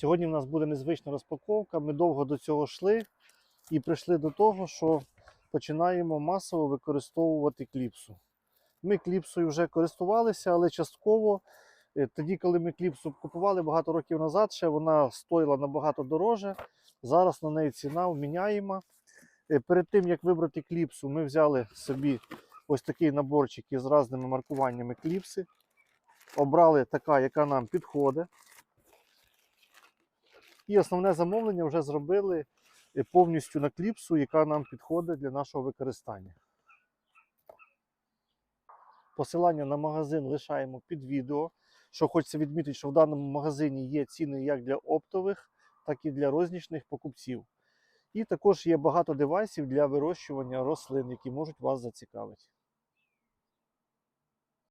Сьогодні в нас буде незвична розпаковка. Ми довго до цього йшли і прийшли до того, що починаємо масово використовувати кліпсу. Ми кліпсою вже користувалися, але частково е, тоді, коли ми кліпсу купували багато років назад, ще вона стоїла набагато дороже. Зараз на неї ціна вміняєма. Е, Перед тим як вибрати кліпсу, ми взяли собі ось такий наборчик із різними маркуваннями кліпси. Обрали така, яка нам підходить. І основне замовлення вже зробили е, повністю на кліпсу, яка нам підходить для нашого використання. Посилання на магазин лишаємо під відео. Що хочеться відмітити, що в даному магазині є ціни як для оптових, так і для рознічних покупців. І також є багато девайсів для вирощування рослин, які можуть вас зацікавити.